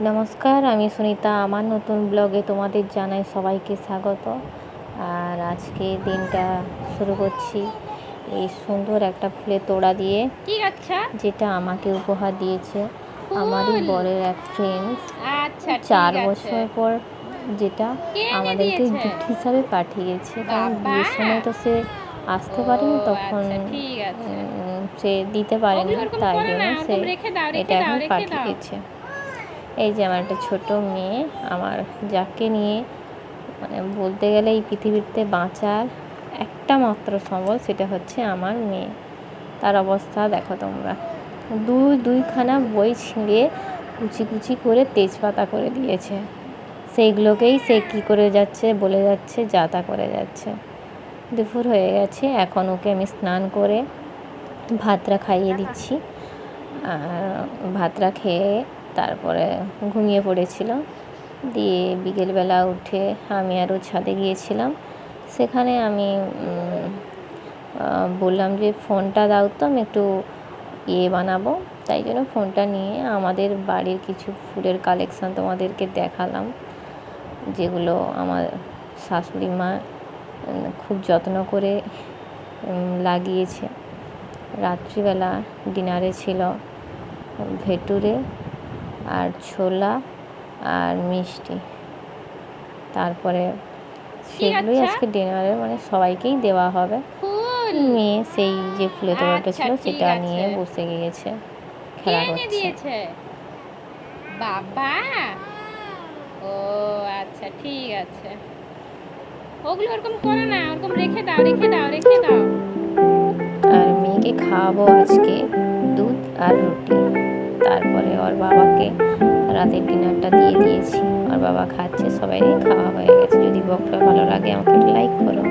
নমস্কার আমি সুনিতা আমার নতুন ব্লগে তোমাদের জানাই সবাইকে স্বাগত। আর আজকে দিনটা শুরু করছি এই সুন্দর একটা ফুলের তোড়া দিয়ে কি আচ্ছা? যেটা আমাকে উপহার দিয়েছে আমারই। বরের এক ফ্রেন্ড আচ্ছা চার বছর পর যেটা আমাদেরকে? গিফট হিসাবে পাঠিয়েছে। কারণ বিয়ের সময় তো সে আসতে পারেনি তখন আচ্ছা, সে দিতে পারেনি তাই জন্য সে এটা এখন পাঠিয়েছে। এই যে আমার একটা ছোট মেয়ে, আমার যাকে নিয়ে মানে বলতে গেলে এই পৃথিবীতে বাঁচার একটা মাত্র সম্বল সেটা হচ্ছে আমার মেয়ে। তার অবস্থা দেখো তোমরা। দুই, দুইখানা বই ছিঁড়ে কুচি কুচি করে তেজপাতা করে দিয়েছে। সেইগুলোকেই সে কী করে যাচ্ছে, বলে যাচ্ছে, যা তা করে যাচ্ছে। দুপুর হয়ে গেছে, এখন ওকে আমি স্নান করে ভাতটা খাইয়ে দিচ্ছি। আর ভাতটা খেয়ে তারপরে ঘুমিয়ে পড়েছিল দিয়ে বিকেলবেলা উঠে আমি আরও ছাদে গিয়েছিলাম। সেখানে আমি বললাম যে ফোনটা দাও তো, আমি একটু ইয়ে বানাবো। তাই জন্য ফোনটা নিয়ে আমাদের বাড়ির কিছু ফুলের কালেকশান তোমাদেরকে দেখালাম। যেগুলো আমার শাশুড়ি মা খুব যত্ন করে লাগিয়েছে। রাত্রিবেলা ডিনারে ছিল, ভেটুরে আর ছোলা আর মিষ্টি। তারপরে সেগুলোই আচ্ছা? আজকে ডিনারে মানে সবাইকেই দেওয়া হবে। মেয়ে সেই যে ফুলে তোড়াটা আচ্ছা, ছিল সেটা নিয়ে বসে গিয়েছে খেলা করছে। বাবা? ও আচ্ছা ঠিক আছে। ওগুলো ওরকম করো না ওরকম রেখে দাও রেখে দাও রেখে দাও। আর মেয়েকে খাওয়াবো আজকে দুধ আর রুটি। তারপরে ওর বাবাকে রাতের ডিনারটা দিয়ে দিয়েছি। ওর বাবা খাচ্ছে সবাই খাওয়া হয়ে গেছে। যদি বকটা ভালো লাগে, আমাকে লাইক করো।